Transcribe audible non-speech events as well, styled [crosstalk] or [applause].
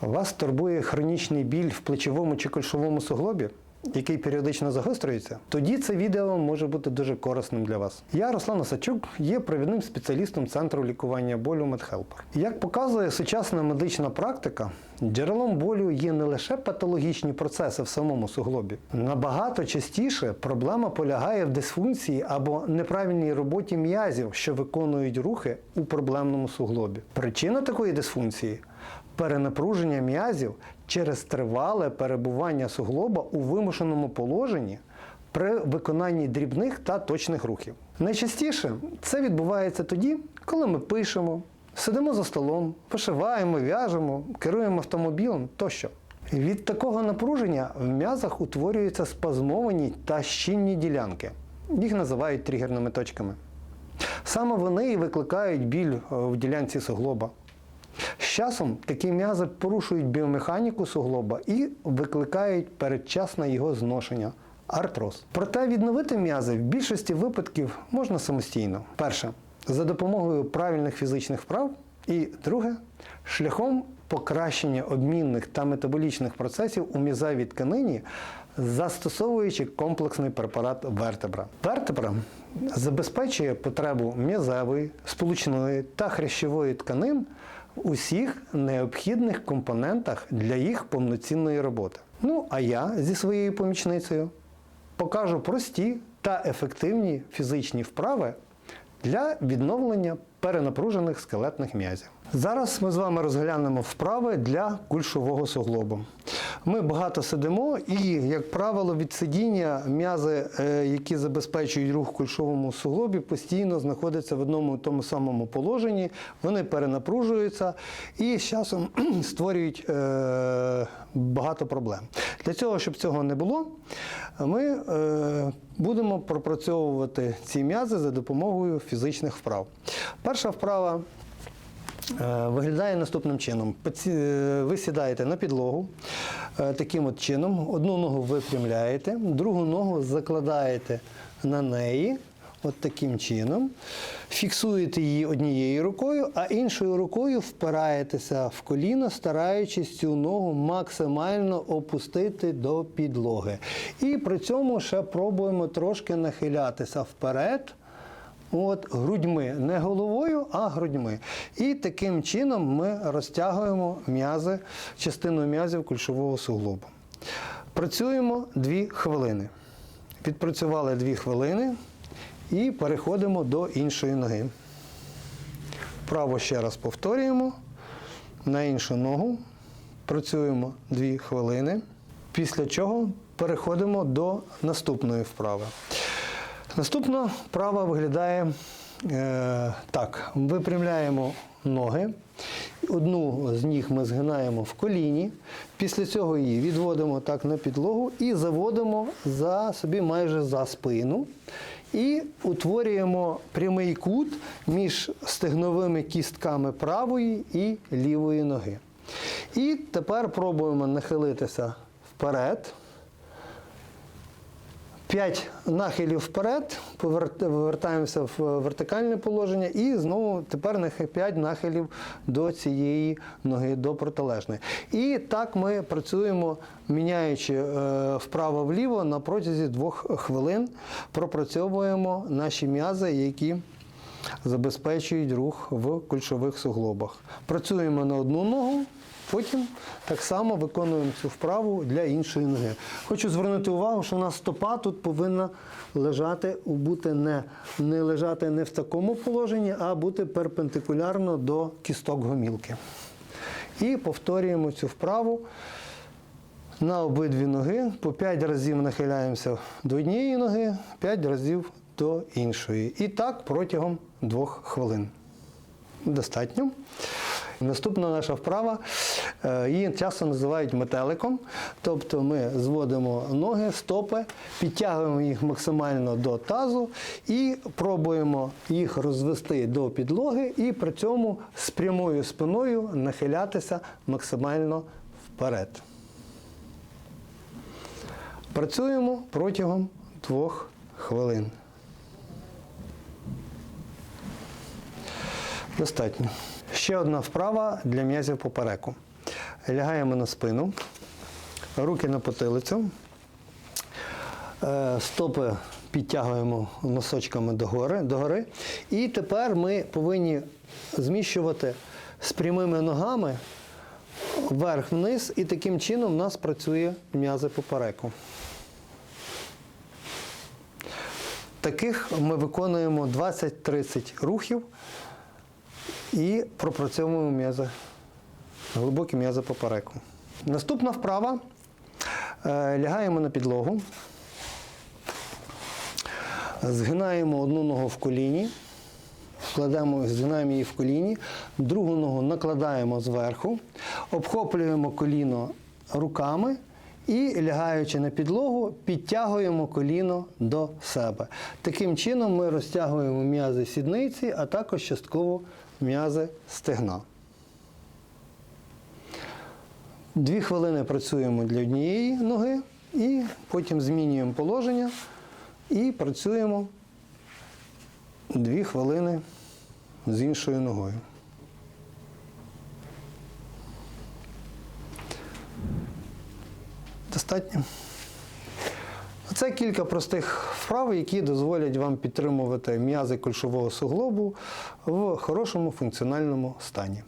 Вас турбує хронічний біль в плечовому чи кульшовому суглобі, який періодично загострюється, тоді це відео може бути дуже корисним для вас. Я, Руслан Осадчук, є провідним спеціалістом центру лікування болю MedHelper. Як показує сучасна медична практика, джерелом болю є не лише патологічні процеси в самому суглобі. Набагато частіше проблема полягає в дисфункції або неправильній роботі м'язів, що виконують рухи у проблемному суглобі. Причина такої дисфункції перенапруження м'язів через тривале перебування суглоба у вимушеному положенні при виконанні дрібних та точних рухів. Найчастіше це відбувається тоді, коли ми пишемо, сидимо за столом, вишиваємо, в'яжемо, керуємо автомобілем тощо. Від такого напруження в м'язах утворюються спазмовані та щільні ділянки. Їх називають тригерними точками. Саме вони і викликають біль е, в ділянці суглоба. Часом такі м'язи порушують біомеханіку суглоба і викликають передчасне його зношення артроз. Проте відновити м'язи в більшості випадків можна самостійно. Перше за допомогою правильних фізичних вправ, і друге шляхом покращення обмінних та метаболічних процесів у м'язевій тканині, застосовуючи комплексний препарат вертебра. Вертебра забезпечує потребу м'язевої, сполучної та хрящової тканин усіх необхідних компонентах для їх повноцінної роботи. Ну а я зі своєю помічницею покажу прості та ефективні фізичні вправи для відновлення перенапружених скелетних м'язів. Зараз ми з вами розглянемо вправи для кульшового суглобу. Ми багато сидимо і, як правило, від сидіння м'язи, е, які забезпечують рух в кульшовому суглобі, постійно знаходяться в одному і тому самому положенні, вони перенапружуються і з часом [clears throat] створюють е, багато проблем. Для цього, щоб цього не було, ми е, будемо пропрацьовувати ці м'язи за допомогою фізичних вправ. Перша вправа Виглядає наступним чином. Е, Ви сідаєте на підлогу е, таким от чином. Одну ногу випрямляєте, другу ногу закладаєте на неї. От таким чином. Фіксуєте її однією рукою, а іншою рукою впираєтеся в коліно, стараючись цю ногу максимально опустити до підлоги. І при цьому ще пробуємо трошки нахилятися вперед. От грудьми, не головою, а грудьми. І таким чином ми розтягуємо м'язи, частину м'язів кульшового суглобу. Працюємо 2 хвилини. Відпрацювали 2 хвилини і переходимо до іншої ноги. Право ще раз повторюємо. На іншу ногу. Працюємо 2 хвилини. Після чого переходимо до наступної вправи. Наступна вправа виглядає е, так: випрямляємо ноги. Одну з ніг ми згинаємо в коліні, після цього її відводимо так на підлогу і заводимо за собі майже за спину. І утворюємо прямий кут між стегновими кістками правої і лівої ноги. І тепер пробуємо нахилитися вперед. 5 нахилів вперед, повертаємося в вертикальне положення і знову тепер 5 нахилів до цієї ноги, до протилежної. І так ми працюємо, міняючи е, вправо-вліво на протязі 2 хвилин, пропрацьовуємо наші м'язи, які забезпечують рух в кульшових суглобах. Працюємо на одну ногу. Потім так само виконуємо цю вправу для іншої ноги. Хочу звернути увагу, що у нас стопа тут повинна лежати, бути не, не лежати не в такому положенні, а бути перпендикулярно до кісток гомілки. І повторюємо цю вправу на обидві ноги. По 5 разів нахиляємося до однієї ноги, 5 разів до іншої. І так протягом 2 хвилин. Достатньо. Наступна наша вправа, е, її часто називають метеликом. Тобто ми зводимо ноги, стопи, підтягуємо їх максимально до тазу і пробуємо їх розвести до підлоги і при цьому з прямою спиною нахилятися максимально вперед. Працюємо протягом двох хвилин. Достатньо. Ще одна вправа для м'язів попереку. Лягаємо на спину, руки на потилицю. Е, Стопи підтягуємо носочками догори, догори. І тепер ми повинні зміщувати з прямими ногами вверх-вниз, і таким чином у нас працює м'язи попереку. Таких ми виконуємо 20-30 рухів і пропрацьовуємо м'язи, глибокі м'язи попереку. Наступна вправа. Е, Лягаємо на підлогу. Згинаємо одну ногу в коліні, вкладаємо, згинаємо її в коліні, другу ногу накладаємо зверху, обхоплюємо коліно руками і, лягаючи на підлогу, підтягуємо коліно до себе. Таким чином ми розтягуємо м'язи сідниці, а також частково м'язи стегна. Дві хвилини працюємо для однієї ноги і потім змінюємо положення і працюємо дві хвилини з іншою ногою. Достатньо. Це кілька простих вправ, які дозволять вам підтримувати м'язи кульшового суглобу в хорошому функціональному стані.